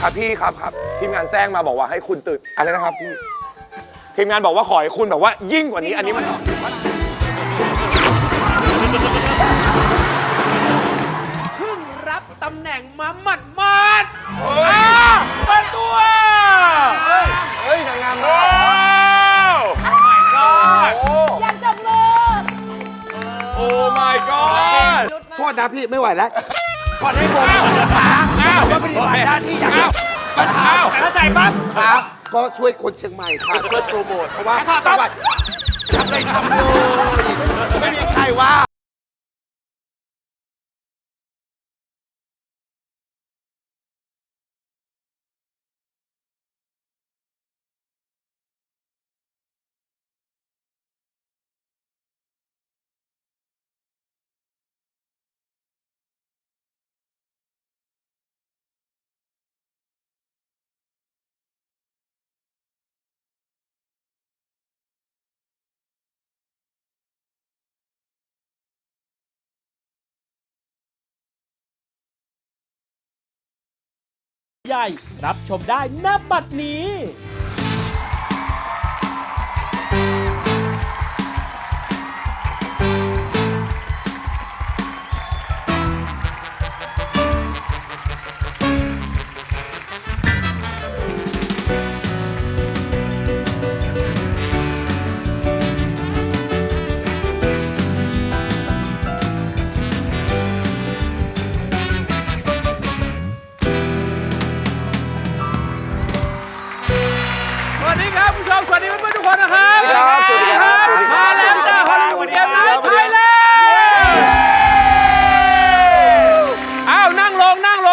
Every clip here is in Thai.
ครับพี่ครับครับทีมงานแจ้งมาบอกว่าให้คุณตื่นอะไรนะครับพี่ทีมงานบอกว่าขอให้คุณแบบว่ายิ่งกว่านี้อันนี้มันเพิ่งรับตำแหน่งมาหมัดมาดๆอ่าเปิดตัวเฮ้ยนางงามโอ้อยากจับมือโอ้ my god รุดมาโทษนะพี่ไม่ไหวแล้วขอให้ผมขา ว่าปฏิบัติหน้าที่อย่างมาถามแต่ถ้าใจปั๊บครับก็ช่วยคนเชียงใหม่ค่ะช่วยโปรโมทเพราะว่าจังหวัดทำอะไรทำเลยไม่มีใครว่า ใหญ่ รับชมได้ณบัดนี้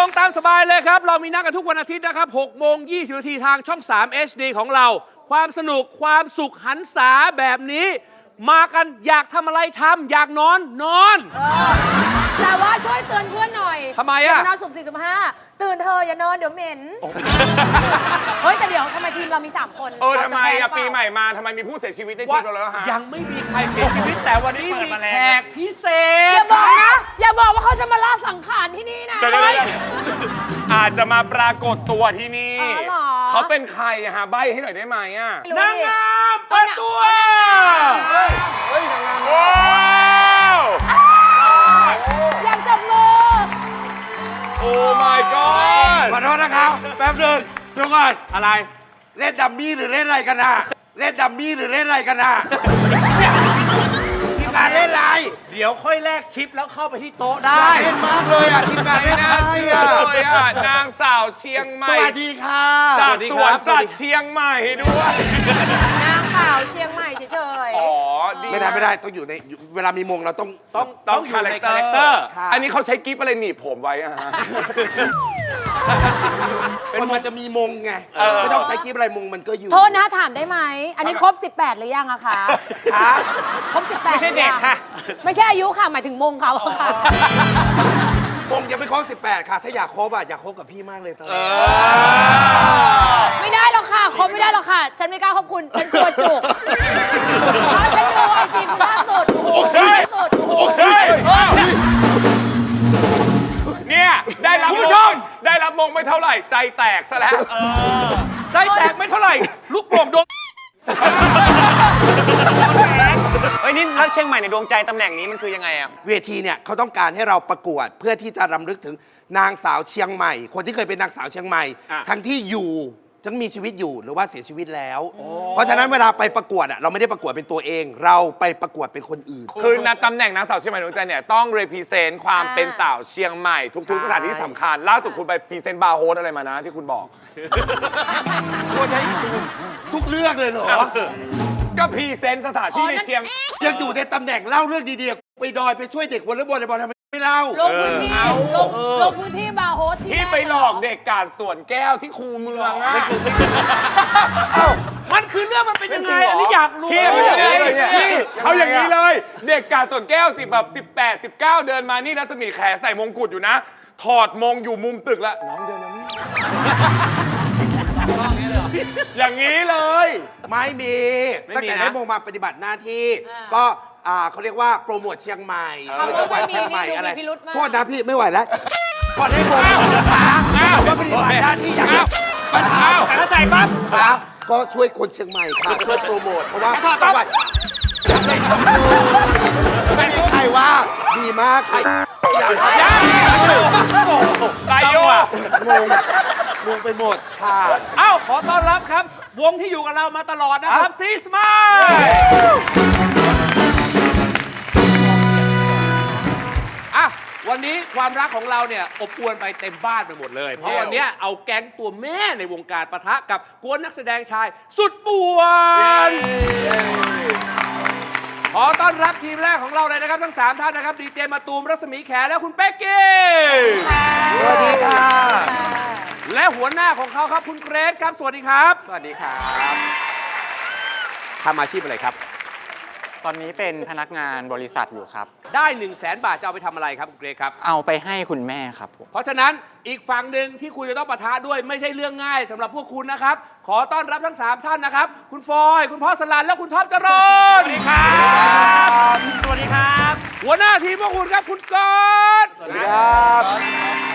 งนั่งตามสบายเลยครับ เรามีนัดกันทุกวันอาทิตย์นะครับ6โมง20นาทีทางช่อง 3 HD ของเรา ความสนุกความสุขหันษาแบบนี้ มากันอยากทำอะไรทำอยากนอนนอน แต่ว่าช่วยเตือนเพื่อนหน่อยทำไมอะ ย่านอนสุ่มสี่สุ่มห้าตื่นเธอะอย่านอนเดี๋ยวเหม็น เฮ้ย แต่เดี๋ยวทำไมทีมเรามี 3 คนเออทำไมเราจอะแพ้หรือเปล่าปีใหม่มาทำไมมีผู้เสียชีวิตในทีว่า มเราแล้วฮะ ยังไม่มีใครเสียชีวิตแต่วันนี้มีแขกพิเศอษย่าบอกนะ อย่าบอกว่าเขาจะมาล่าสังขารที่นี่นะเดี๋ยวเดี๋ยวเดี๋ยวอาจจะมาปรากฏตัวที่นี่ อ๋อเหรอ เขาเป็นใครอะฮะใบให้หน่อยได้ไหมอะไม่รู้นางดิงามเปิดตัวโอ้อยากจับมือ โอ้ my god ขอโทษนะครับ แป๊บหนึงเดี๋ยวก่อนอะไร เล่นดัมมี่หรือเล่นอะไรกันน่ะเล่นดัมมี่หรือเล่นอะไรกันน่ะทีมงานเล่นอะไรเดี๋ยวค่อยแลกชิปแล้วเข้าไปที่โต๊ะได้ เล่นมากเลยอะทีมงานเล่นน่าอะไรเชื่ออะเลยอะ นางสาวเชียงใหสม่ วัสดีค่ะ จากสวัสดีสครัวนบสัตว์เชียงใหม่ด้วย นางข่าวเชียงใหม่เฉยอ๋อดีไม่ได้ไม่ได้ต้องอยู่ในเวลามีมงเราต้อง ต้องต้ต้อองงอยู่ในคาคาแรแรคคเตเตออร์ร์ ค่ะ อันนี้เขาใช้กิ๊บอะไรหนีบผมไว้อะฮะ คนมันจะมีมงไงเออ ไม่ต้องใช้กิ๊บอะไรมงมันก็อยู่ๆโทษนะถามได้ไหม อันนี้ครบ 18 หรือยังอะคะคะครบ 18ไม่ใช่เด็กค่ะ ไม่ใช่อายุค่ะ หมายถึงมงเขาอะค่ะ มงยังไม่ครบ18 ค่ะ ถ้าอยากครบอะอยากคบกับพี่มากเลยตอนนี้ไม่ได้หรอกค่ะคบไม่ได้หรอกค่ะ ฉันไม่กล้าคบคุณ ฉันกลัวจุกเพราะฉันดูไอจีคุณล่าสุดโอ้โหล่าสุดโอ้โหเฮ้ยเนี่ยได้รับคุณผู้ชมได้รับมงไม่เท่าไหร่ ใจแตกซะแล้วใจแตกไม่เท่าไหร่ ลูกโป่งดวง เฮ้ยนี่รักเชียงใหม่ในดวงใจตำแหน่งนี้มันคือยังไงอะเวทีเนี่ยเขาต้องการให้เราประกวดเพื่อที่จะรำลึกถึงนางสาวเชียงใหม่ คนที่เคยเป็นนางสาวเชียงใหม่ อะ ทั้งที่อยู่ทั้งมีชีวิตอยู่หรือว่าเสียชีวิตแล้ว เพราะฉะนั้นเวลาไปประกวดอะเราไม่ได้ประกวดเป็นตัวเอง เราไปประกวดเป็นคนอื่น คือนัตำแหน่งนางสาวเชียงใหม่ดวงใจเนี่ยต้อง represent ความเป็นสาวเชียงใหม่ทุก ๆ สถานที่สำคัญ ล่าสุดคุณไปพรีเซนต์บาร์โฮสอะไรมานะที่คุณบอกตัวนี้อีกตูนทุกเรื่องเลยเหรอ ก็พรีเซนต์สถานที่ในเชียง ยังอยู่ในตำแหน่งเล่าเรื่องดีๆไปดอยไปช่วยเด็กวอลเลย์บอลในบอลทำไมไม่เล่า ลงพื้นที่เอา ลงลงพื้นที่บาร์โฮสที่ไปหลอกเด็กกาดสวนแก้วที่คูเมืองอะมันคือเรื่องมันเป็นยังไงอันนี้อยากรู้ที่เขาอย่างนี้เลยเนี่ยนี่เขาอย่างนี้เลย เด็กกาดสวนแก้วสิแบบ18 19เดินมานี่รัศมีแขใส่มงกุฎอยู่นะ ถอดมงอยู่มุมตึกแล้วน้องเดินมานี่ อย่างนี้เลย ไม่มีตั้งแต่ได้มงมาปฏิบัติหน้าที่ก็อ่าเขาเรียกว่าโปรโมทเชียงใหม่ช่วยจังหวัดเชียงใหม่อะไรโทษนะพี่ไม่ไหวแล้วพอได้โมงป๋าก็ปฏิบัติหน้าที่อย่างปัญหาแต่ถ้าใส่ปั๊บป๋าก็ช่วยคนเชียงใหม่ค่ะช่วยโปรโมทเพราะว่าจังหวัดไม่มีใครว่าดีมากใครอยากทำ ไตโยงงงงไปหมดค่ะเอ้าขอต้อนรับครับ วงที่อยู่กับเรามาตลอดนะครับซีสมายอะวันนี้ความรักของเราเนี่ยอบอวนไปเต็มบ้านไปหมดเลย เพราะวันเนี้ยเอาแก๊งตัวแม่ในวงการปะทะกับกวนนักแสดงชาย สุดป่วน ขอต้อนรับทีมแรกของเราเลยนะครับ ทั้ง 3 ท่านนะครับดีเจมาตูมรัศมีแขและคุณเป๊กกี้สวัสดีค่ะ และหัวหน้าของเขาครับคุณเกรซครับ สวัสดีครับ สวัสดีครับทำอาชีพอะไรครับ ตอนนี้เป็นพนักงานบริษัทอยู่ครับ ได้1 0 0 0 0แสนบาทจะเอาไปทำอะไรครับคุณเกรซครับ เอาไปให้คุณแม่ครับผม เพราะฉะนั้นอีกฝั่งหนึ่งที่คุณจะต้องปะทะด้วยไม่ใช่เรื่องง่ายสำหรับพวกคุณนะครับ ขอต้อนรับทั้ง 3 ท่านนะครับ คุณฟอย คุณพ่อสลันและคุณท็อปจรนสวัสดีครับสวัสดีครับ หัวหน้าทีมพวกคุณครับคุณก๊อตสวัสดีครับ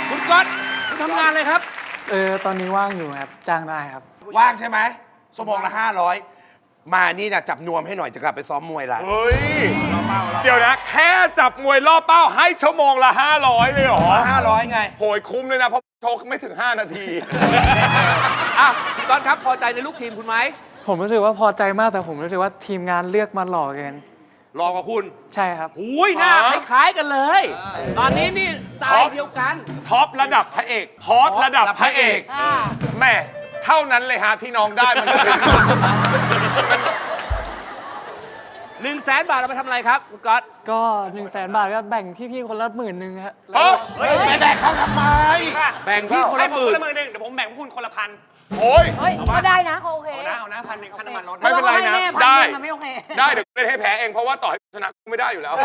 คุณก๊อตคุณทำงานเลยครับ เออตอนนี้ว่างอยู่ครับ จ้างได้ครับ ว่างใช่ไหมชั่วโมงละ500 มานี่นะจับนวมให้หน่อยจะกลับไปซ้อมมวยละ เฮ้ย เดี๋ยวนะ แค่จับมวยรอบเป้าให้ชั่วโมงละ 500 เลยเหรอ500 ไง โหยคุ้มเลยนะ เพราะโชกไม่ถึง 5 นาที อะคุณก๊อตครับพอใจในลูกทีมคุณไหมผมรู้สึกว่าพอใจมากแต่ผมรู้สึกว่าทีมงานเลือกมาหล่อเกินรอกับคุณ ใช่ครับหุยหน้าอ๋คอล้าย ๆ กันเลย ตอนนี้นี่สไตล์เดียวกัน ท็อประดับพระเอกพอสระดับพระเอกอ่าแม่ เท่านั้นเลยฮะที่น้องได้มันคือ1 0 0 0 0แสนบาทเอาไปทำอะไรครับคุณก๊อตก็1นึ่งแสนบาทก็แบ่งพี่ๆคนละหมื่นหนึ่งครับเฮ้ยเฮ้ยไปแบกเขาทำไม แบ่งพี่คนให้ละผหมมื่คนนละหมื่นหนึ่งเดี๋ยวผมแบ่งพวกคุณคนละพันโอ้ย เฮ้ยก็ได้นะเขาโอเคเอานะเอานะพันหนึ่งค่าน้ำมันรถไม่เป็นไรนะพาให้แม่พันได้หนึ่งอะไม่โอเค ได้เดี๋ยวเล่นให้แพ้เองเพราะว่าต่อให้ชนะกูไม่ได้อยู่แล้ว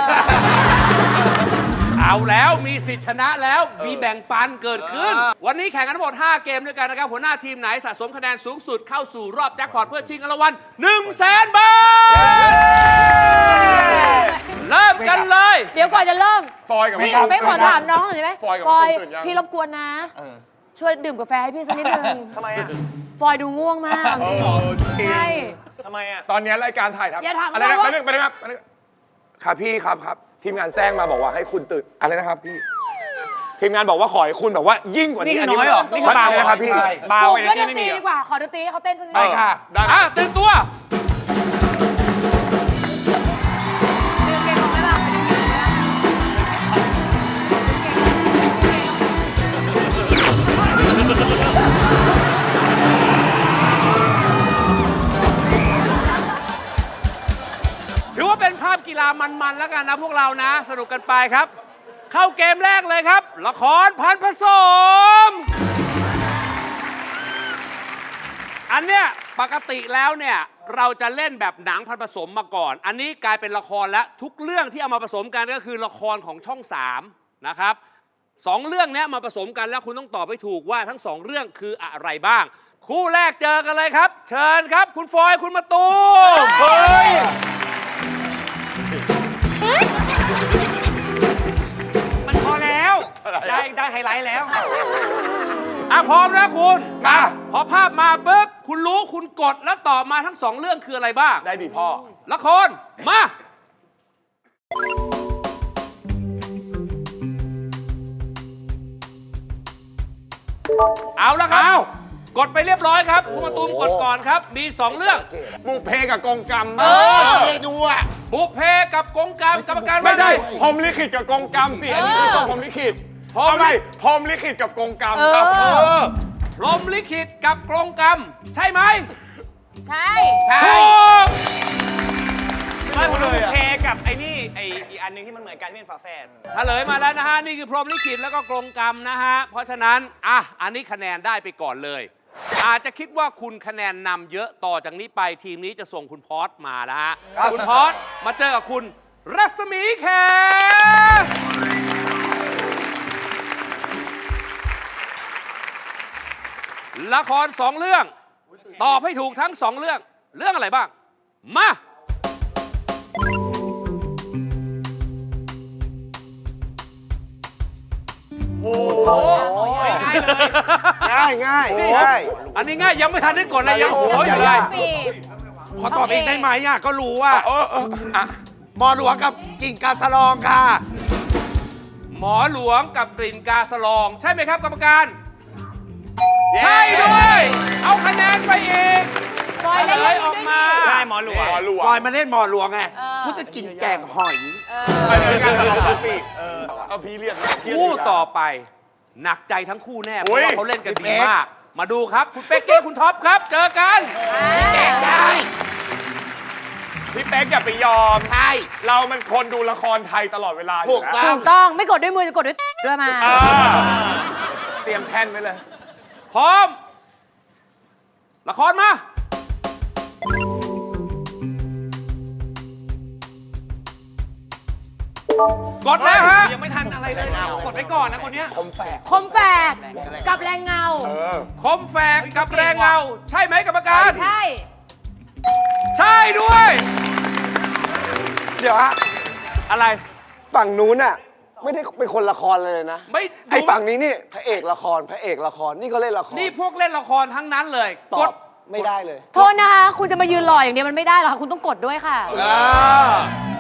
เอาแล้วมีสิทธิ์ชนะแล้วมีแบ่งปันเกิดขึ้น วันนี้แข่งกันทั้งหมด 5 เกมด้วยกันนะครับ หัวหน้าทีมไหนสะสมคะแนนสูงสุดเข้าสู่รอบแจ็คพอตเพื่อชิงเงินรางวัล1 0 0 0 0แสนบาทเริ่มกันเลย เดี๋ยวก่อนจะเริ่มฟอยกับพี่พี่ไม่ขอถามน้องหน่อยได้ไหมฟอยกับฟอยตื่นยัง พี่รบกวนนะ ช่วยดื่มกาแฟให้พี่สักนิดนึงทำไมอะฟอยดูง่วงมากจริงใช่ ทำไมอะ ตอนนี้รายการถ่ายทำอย่าถามอะไรนะเราว่า ไปนึงไปนึงครับไปนึงครับพี่ครับครับ ทีมงานแจ้งมาบอกว่าให้คุณตื่นอะไรนะครับพี่ ทีมงานบอกว่าขอให้คุณแบบว่ายิ่งกว่านี้นี่คือน้อยเหรอนี่คือเบาเลยนะครับพี่ใช่เบาปลุกเอเนเล่นจีดนไม่ตรีมีเหรดีอกว่า ขอดนตรีให้เขาเต้นสักนิด ไปค่ะ ได้อะตื่นตัวามันๆแล้วกันนะพวกเรานะ สนุกกันไปครับ เข้าเกมแรกเลยครับ ละครพันผสม อันเนี้ยปกติแล้วเนี่ยเราจะเล่นแบบหนังพันผสมมาก่อน อันนี้กลายเป็นละครแล้วทุกเรื่องที่เอามาผสมกันก็คือละครของช่อง3นะครับสองเรื่องเนี้ยมาผสมกันแล้วคุณต้องตอบให้ถูกว่าทั้งสองเรื่องคืออะไรบ้าง คู่แรกเจอกันเลยครับ เชิญครับ คุณฟอยคุณมาตูมเฮ้ย มันพอแล้ว ได้ได้ไฮไลท์แล้ว อะพร้อมนะคุณมา พอภาพมาปุ๊บคุณรู้คุณกดแล้วตอบมาทั้งสองเรื่องคืออะไรบ้างได้ดิพ่อ ละครมาเอาละครับเอา กดไปเรียบร้อยครับคุณมาตูมกดก่อนครับ มี 2 เรื่อง บุกเพกับกงกรรมเออเรียกดูอะบุพเพกับกงกรรมกรรมการไม่ว่าใช่ไงพรหมลิขิตกับกงกรรมสิอันนี้คือตัวพรหมลิขิตพรหมทำไมพรหมลิขิตกับกงกรรมครับเอเออพรหมลิขิตกับกรงกรรม ใช่ไหมใช่ถูกไม่ผมเลยเพกับไอ้นี่ไอ้อีกอันหนึงที่มันเหมือนกันที่เป็นฝาแฝดเฉลยมาแล้วนะฮะ นี่คือพรหมลิขิตแล้วก็กรงกรรมนะฮะ เพราะฉะนั้น อะ อันนี้คะแนนได้ไปก่อนเลย อาจจะคิดว่าคุณคะแนนนำเยอะต่อจากนี้ไปทีมนี้จะส่งคุณพอสมานะฮะ คุณพอสมาเจอกับคุณรัศมีแขละครสองเรื่อง ตอบให้ถูกทั้งสองเรื่อง เรื่องอะไรบ้าง มา โอ้ ง่ายง่ายง่ายอันนี้ง่ายยังไม่ทันได้กดเลยยังโอ้ยอยู่เลยปีบขอตอบเองได้ไหมอะก็รู้ว่าเออเอออะหมอหลวงกับกิ่งกาสะลองค่ะ หมอหลวงกับกลิ่นกาสลอง ใช่ไหมครับกรรมการ ใช่ด้วย เอาคะแนนไปอีกบอยเลเล่นยเรื่องออกนี้มาใช่หมอหลวงหมอหลวงปอยมาเล่นหมอหลวงไงเออกูจะกินแกงหอยไปเลยกันลองดูปีกเอาพี่เรียกนะพี่เรียกคู่ต่อไป หนักใจทั้งคู่แน่เพอุ๊ราะยว่าเขาเล่นกันดีมาก มาดูครับคุณเป๊กเก้คุณท็อปครับ เจอกันพี่เป๊กอย่าไปยอม ใช่ เรามันคนดูละครไทยตลอดเวลาอถูยู่กแล้วต้อถูงกต้องไม่กดด้วยมือจะกดด้วยด้วยมาอ่าเตรียมแท่นไว้เลย พร้อม ละครมา กดแล้วฮะ ยังไม่ทันอะไรเลยนะกดไว้ก่อนนะคนเนี้ยคมแฝกกับแรงเงา คมแฝกกับแรงเงา ใช่ไหมกรรมการ ใช่ ใช่ด้วย เดี๋ยวฮะ อะไร ฝั่งนู้นน่ะ ไม่ได้เป็นคนละครเลยนะ ไม่ไอ้ฝั่งนี้นี่พระเอกละครพระเอกละครนี่ก็เล่นละคร นี่พวกเล่นละครทั้งนั้นเลย ตกอดบไม่ได้เลย โทษนะคะ คุณจะมายืนรออย่างเดียวมันไม่ได้หรอกค่ะ คุณต้องกดด้วยค่ะอ้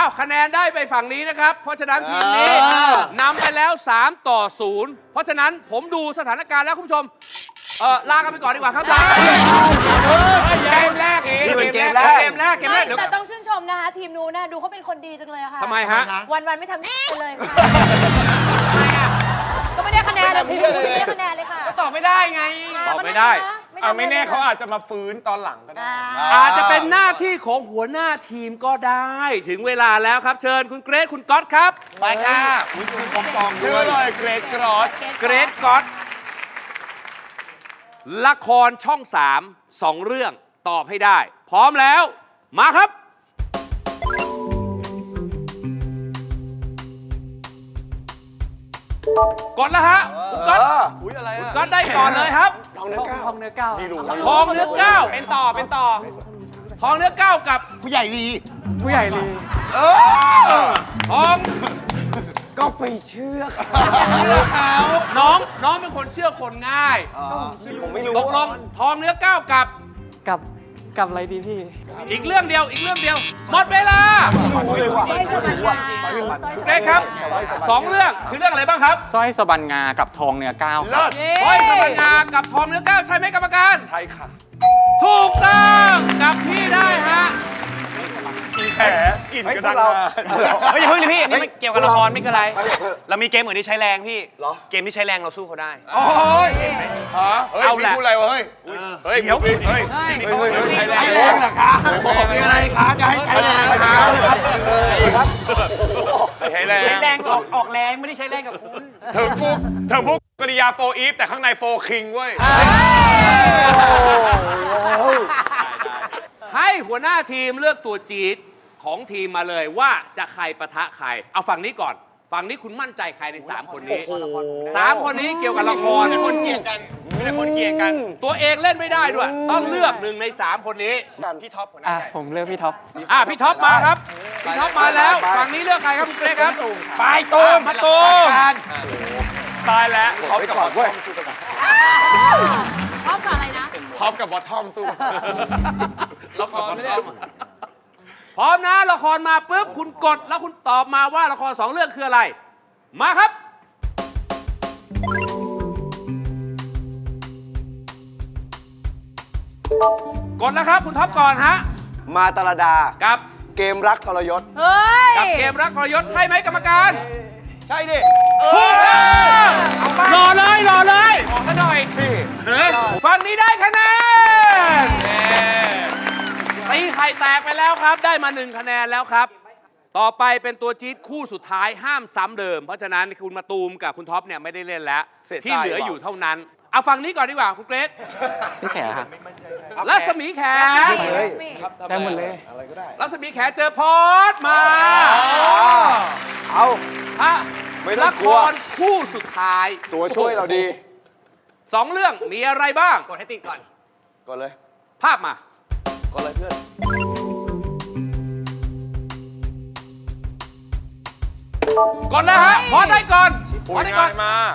าวคะแนนได้ไปฝั่งนี้นะครับ เพราะฉะนั้นทีมนี้เออ นำไปแล้ว 3 ต่อ 0 เพราะฉะนั้นผมดูสถานการณ์แล้วคุณผู้ชมเออลากันไปก่อนดีกว่าครับลาเกมแรกเองนี่เป็นเกมแรก เกมแรกเกมแรไม่กเดี๋ยวแต่ต้องชื่นชมนะคะ ทีมนู้นนะดูเขาเป็นคนดีจังเลยอะค่ะทำไมฮะ วันวันๆไม่ทำไปเลยค่ะทำไมอะก็ไม่ได้คะแนนเลยทีมนู้นไม่ได้คะแนนเลยค่ะตอบไม่ได้ไง ตอบไม่ได้เอาไม่แน่เขาอาจจะมาฟื้นตอนหลังก็ได้ อาจจะเป็นหน้าที่ของหัวหน้าทีมก็ได้ ถึงเวลาแล้วครับ เชิญคุณเกรซคุณก๊อตครับ ไปค่ะคุณคือของกองชื่ด้อวยเลยเกรดกรอสเกรซก๊อตละครช่องสามสองเรื่องตอบให้ได้ พร้อมแล้ว มาครับ กดแล้วฮะคุณก๊อต อุ้ยอะไรคุณอะก๊อตได้ก่อนเลยครับท องเนื้อก้าวห้องเนื้อเก้าทองเนื้อเก้าเป็นต่อเป็นต่อทองเนื้อเก้ากับผู้ใหญ่ลีผู้ใหญ่ลีทองก็ไปเชื่อเขาน้องน้องเป็นคนเชื่อคนง่ายผมไม่รู้ตกลงทองเนื้อเก้ากับกับ กับอะไรดีพี่ อีกเรื่องเดียวอีกเรื่องเดียวหมดเวลาสร้อยสมัญญาเกรซครับสองเรื่องคือเรื่องอะไรบ้างครับสร้อยสบันงากับทองเนื้อก้าวครับเลิศร้อยสมัญญากับทองเนื้อเก้าใช่ไหมกรรมการใช่ค่ะถูกต้องกับพี่ได้ฮะอีแขอินกระดังงาเฮ้ยอย่าเพิ่งเลยพี่อันนี้มันเกี่ยวกับละครไม่เป็นไรไปเถอะเรามีเกมอื่นที่ใช้แรงพี่เหรอเกมที่ใช้แรงเราสู้เขาได้โอ้ยฮะเฮ้ยเอาพี่แหละพูดอะไรวะเฮ้ยเฮ้ยเดี๋ยวพี่เฮ้ยใช้แรงเหรอคะาจะให้ใช้แรงเหรอคะใช้แรงใช้แรงออกออกแรงไม่ได้ใช้แรงกับคุณถึงพวกถึงพวกกริยาโฟอีฟแต่ข้างในโฟคิงเว้ย ให้หัวหน้าทีมเลือกตัวจี๊ดของทีมมาเลยว่าจะใครปะทะใคร เอาฝั่งนี้ก่อน ฝั่งนี้คุณมั่นใจใครใน 3 คนนี้สามคนนี้เกี่ยวกับละคร คนเกลียดกัน ไม่ได้คนเกลียดกัน ตัวเองเล่นไม่ได้ด้วย ต้องเลือกหนึ่งใน 3 คนนี้ พี่ท็อปหัวหอะน้าใหญ่ผมเลือกพี่ท็อป อะพี่ท็อปมาครับ พี่ท็อปมาแล้ว ฝั่งนี้เลือกใครครับคุณเกรซครับไปตูมมาตูมการตายแล้วท็อปไปกับก่อนเว้ยชอบกับอะไรนะท็อปกับบอททอมสู้ละครไม่ได้ พร้อมนะละครมาปุ๊บคุณกดแล้วคุณตอบมาว่าละครสองเรื่องคืออะไร มาครับ กดแล้วครับคุณท็อปก่อนฮะมาตาลดา กับเกมรักทรยศ เฮ้ย กับเกมรักทรยศใช่ไหมกรรมการใช่ดิถูกต้องรอเลยรอเลยขอซะหน่อย พี่เฮ้ยฝั่งนี้ได้คะแนน ตีไข่แตกไปแล้วครับ ได้มาหนึ่งคะแนนแล้วครับ ต่อไปเป็นตัวจี๊ดคู่สุดท้ายห้ามซ้ำเดิม เพราะฉะนั้นคุณมาตูมกับคุณท็อปเนี่ยไม่ได้เล่นแล้ว เสียใจที่เหลืออยู่เท่านั้นเอาฝั่งนี้ก่อนดีกว่าคุณเกรซไม่แข่ค่ะรัศมีแขได้หมดเลย รัศมีแขเจอพอดมาเอา ฮะไม่ต้อละงคกลัว รคู่สุดท้ายตัวช่วยเราดีสองเรื่องมีอะไรบ้าง กดให้ติดก่อนก่อนเลย ภาพมา ก่อนเลยเพื่อนกดแล้วฮะพอได้ก่อนโอ้ยง่ายมาก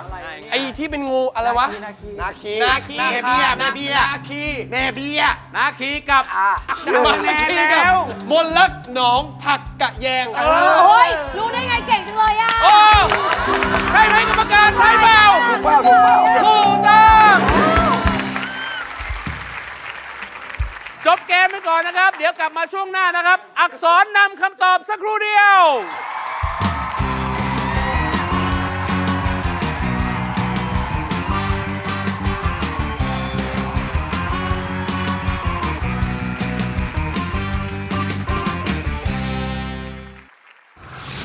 ไอ้ที่เป็นงูอะไรวะนาคีนาคี นาคีแม่เบี้ยแม่เบี้ยนาคีแม่เบี้ยนาคีกับนาคีกับมนลักหนองผักกะแยงโอ้ยรู้ได้ไงเก่งจังเลยอะโอ้ใช่ไหมกรรมการใช่เปล่าถูกเปล่าถูกเปล่าถูกต้อง จบเกมไปก่อนนะครับ เดี๋ยวกลับมาช่วงหน้านะครับ อักษรนำคำตอบสักครู่เดียว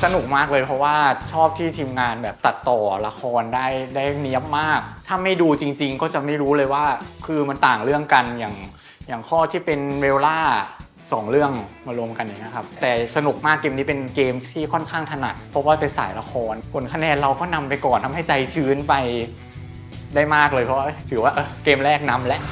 สนุกมากเลยเพราะว่าชอบที่ทีมงานแบบตัดต่อละครได้ได้เนี้ยบมาก ถ้าไม่ดูจริง ๆ ก็จะไม่รู้เลยว่า คือมันต่างเรื่องกันอย่าง อย่างข้อที่เป็นเวลล่าสองเรื่องมารวมกันอย่างนี้ครับ แต่สนุกมากเกมนี้เป็นเกมที่ค่อนข้างถนัด เพราะว่าเป็นสายละครผลคะแนนเราก็นำไปก่อนทำให้ใจชื้นไปได้มากเลยเพราะถือว่าเออเกมแรกนำแล้ว